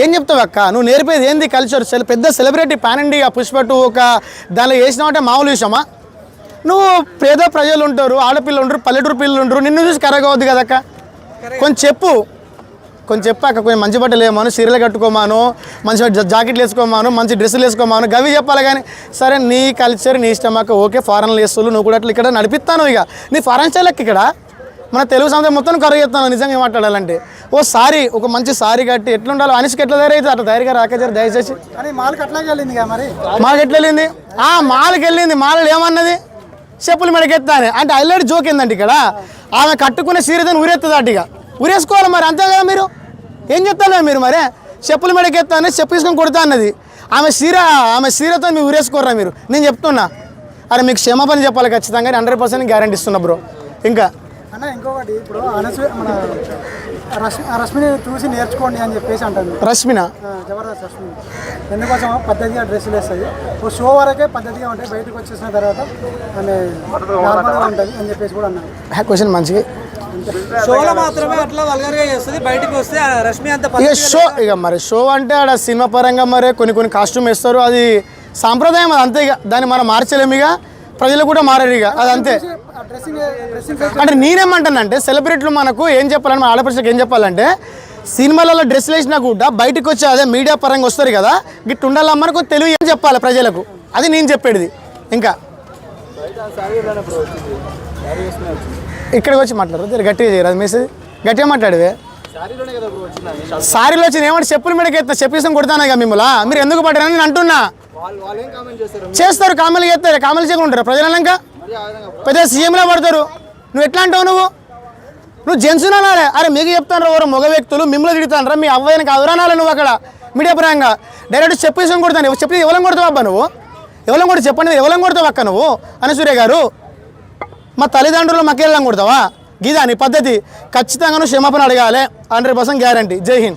ఏం చెప్తావు అక్క? నువ్వు నేర్పేది ఏంది కల్చర్ సెల పెద్ద సెలబ్రిటీ పాన్ ఇండియా పుష్పటు ఒక దానిలో వేసినావంటే మామూలు విషయమా? నువ్వు పేద ప్రజలు ఉంటారు ఆడపిల్లలు ఉంటారు పల్లెటూరు పిల్లలు ఉంటారు నిన్ను చూసి కరగవద్దు కదక్క కొంచెం చెప్పు. కొంచెం చెప్పాక కొంచెం మంచి బట్టలు వేయమాను సీరియల్ కట్టుకోమాను మంచి జాకెట్లు వేసుకోమాను మంచి డ్రెస్సులు వేసుకోమాను గవి చెప్పాలి కానీ సరే నీ కల్చర్ నీ ఇష్టం అక్క ఓకే ఫారెన్లు వేస్తులు నువ్వు కూడా అట్లా ఇక్కడ నడిపిస్తాను ఇక. నీ ఫారెన్ స్టైల్కి ఇక్కడ? మన తెలుగు సముదాయం మొత్తం కరగ చేస్తాను నిజంగా మాట్లాడాలంటే? ఓ సారీ ఒక మంచి సారీ కట్టి ఎట్లా ఉండాలో అనిష్కి ఎట్లా తయారైతే అట్లా తయారుగా రాకేజారు దయచేసి. మాల్కి అట్లాగే వెళ్ళింది మరి? ఎట్లా వెళ్ళింది? ఆ మాలకి వెళ్ళింది. మాలలో ఏమన్నది? చెప్పులు మెడకెత్తాను. అంటే హైలైట్ జోక్ ఏందంటే ఇక్కడ ఆమె కట్టుకునే ఊరెత్తుంది అటు ఇక. ఊరేసుకోవాలి మరి అంతే కదా మీరు? ఏం చెప్తారు మీరు మరి? చెప్పులు మెడకెత్తాను చెప్పు తీసుకొని కొడతా అన్నది. ఆమె సీర ఆమె సీరతో మీరు ఊరేసుకోర్రా మీరు? నేను చెప్తున్నా. అరే మీకు క్షమాపణ చెప్పాలి ఖచ్చితంగా హండ్రెడ్ పర్సెంట్ గ్యారంటీ ఇస్తున్నా బ్రో. ఇంకా అన్న ఇంకొకటి ఇప్పుడు అనసూ మన రశ్మిని చూసి నేర్చుకోండి అని చెప్పేసి అంటాను. రష్మిన జబర్దస్త్ రశ్మి. ఎందుకోసం పద్ధతిగా డ్రెస్సులు వేస్తుంది ఓ షో వరకే పద్ధతిగా ఉంటాయి. బయటకు వచ్చేసిన తర్వాత ఆమె నార్మల్గా ఉంటుంది అని చెప్పేసి కూడా అన్నాను. క్వశ్చన్ మంచిగా షోలో మాత్రమే అట్లా వల్గర్గా చేస్తుంది. బయటకు వస్తే రష్మి అంత ఇక షో ఇక మరి షో అంటే ఆడ సినిమా పరంగా మరి కొన్ని కొన్ని కాస్ట్యూమ్ వేస్తారు. అది సాంప్రదాయం అది అంతే ఇక. దాన్ని మనం మార్చలేము ఇక. ప్రజలు కూడా మారారు ఇక. అది అంతే. అంటే నేనేమంటానంటే సెలబ్రిటీలు మనకు ఏం చెప్పాలని మన ఆడపడుచులకు ఏం చెప్పాలంటే సినిమాలలో డ్రెస్సులు వేసినా కూడా బయటకు వచ్చి అదే మీడియా పరంగా వస్తారు కదా గిట్టు ఉండాలమ్మని కొంచెం తెలివి ఏం చెప్పాలి ప్రజలకు? అది నేను చెప్పేది. ఇంకా? ఇక్కడికి వచ్చి మాట్లాడరు గట్టిగా చేయరు మెసేజ్ గట్టిగా మాట్లాడవే? సారీలో వచ్చింది ఏమంటే చెప్పులు మీదకి ఎత్తా చెప్పేసి కొడతాను ఇక మిమ్మల్ని? మీరు ఎందుకు పడ్డారని నేను అంటున్నా. చేస్తారు? కామెలు చేస్తారు కామెలు చేయకుండా ఉంటారు. ప్రజలన్నాక పెద్ద సీఎంలో పడతారు. నువ్వు ఎట్లా అంటావు నువ్వు? నువ్వు జెంట్స్ అనాలే అరే మీకు చెప్తాను ఎవరు మగ వ్యక్తులు మిమ్మల్ని తిడతాను మీ అవ్వని కాదురానాలి నువ్వు అక్కడ మీడియా పరంగా. డైరెక్ట్ చెప్పేసి కొడతాను. చెప్పి ఎవరం కొడతావు అబ్బా నువ్వు? ఎవరం కూడా చెప్పండి ఎవరం కొడతావు అక్క నువ్వు? అని సూర్య గారు మా తల్లిదండ్రులు మక్కెళ్ళం కొడతావా? గీదా నీ పద్ధతి. ఖచ్చితంగా నువ్వు క్షమాపణ అడగాలి. Hundred percent guarantee. Jai Hind.